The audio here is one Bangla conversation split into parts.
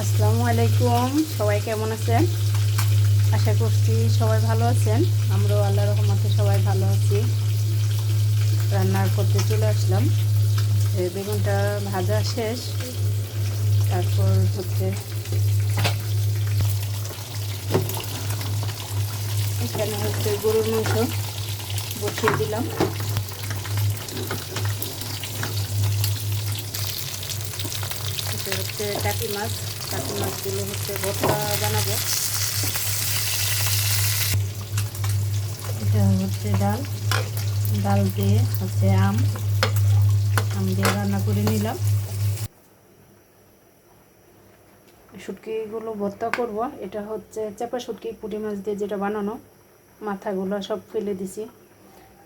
আসসালামু আলাইকুম। সবাই কেমন আছেন? আশা করছি সবাই ভালো আছেন। আমরাও আল্লাহ রহমতে সবাই ভালো আছি। রান্নার করতে চলে আসলাম। বেগুনটা ভাজা শেষ। তারপর হচ্ছে এখানে হচ্ছে গরুর মাংস বসিয়ে দিলাম। হচ্ছে টাকি মাছ। টাকি মাছগুলো হচ্ছে ভর্তা বানাবো। এটা হচ্ছে ডাল। ডাল দিয়ে হচ্ছে আম। আম দিয়ে রান্না করে নিলাম। শুটকিগুলো ভর্তা করব। এটা হচ্ছে চাপা শুটকি, পুঁটি মাছ দিয়ে যেটা বানানো, মাথাগুলো সব ফেলে দিছি।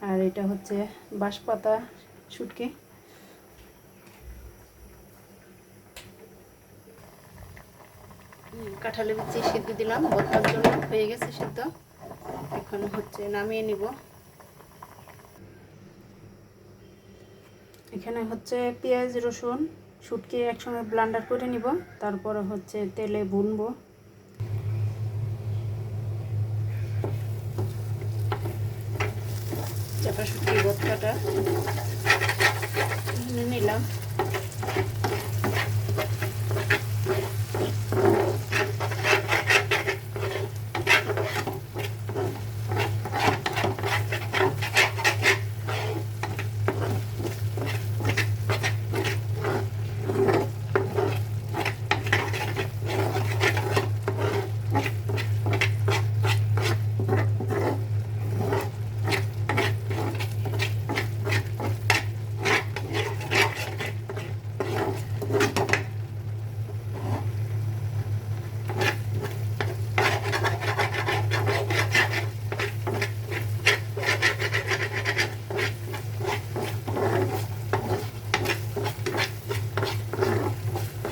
আর এটা হচ্ছে বাঁশপাতা শুটকি। কাঁঠালে বিচি সিদ্ধ দিলাম, ভর্তার জন্য হয়ে গেছে সিদ্ধ। এখন হচ্ছে নামিয়ে নিব। এখানে হচ্ছে পেঁয়াজ, রসুন, শুটকি একসঙ্গে ব্লান্ডার করে নিব, তারপরে হচ্ছে তেলে ভুনবো। চাপা শুটকি ভর্তাটা। নিলাম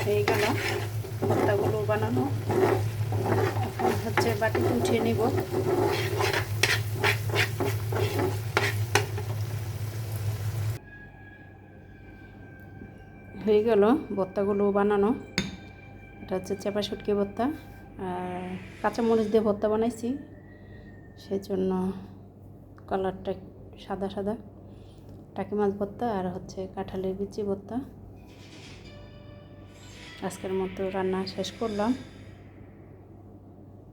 হয়ে গেল ভর্তাগুলো বানানো। এখন হচ্ছে বাটিতে উঠিয়ে নিব। হয়ে গেল ভর্তাগুলো বানানো। এটা হচ্ছে চেপা শুটকি ভর্তা আর কাঁচামরিচ দিয়ে ভর্তা বানাইছি। সেই জন্য কালারটা সাদা সাদা। টাকি মাছ ভর্তা আর হচ্ছে কাঁঠালের বিচি ভর্তা। আজকের মতো রান্না শেষ করলাম।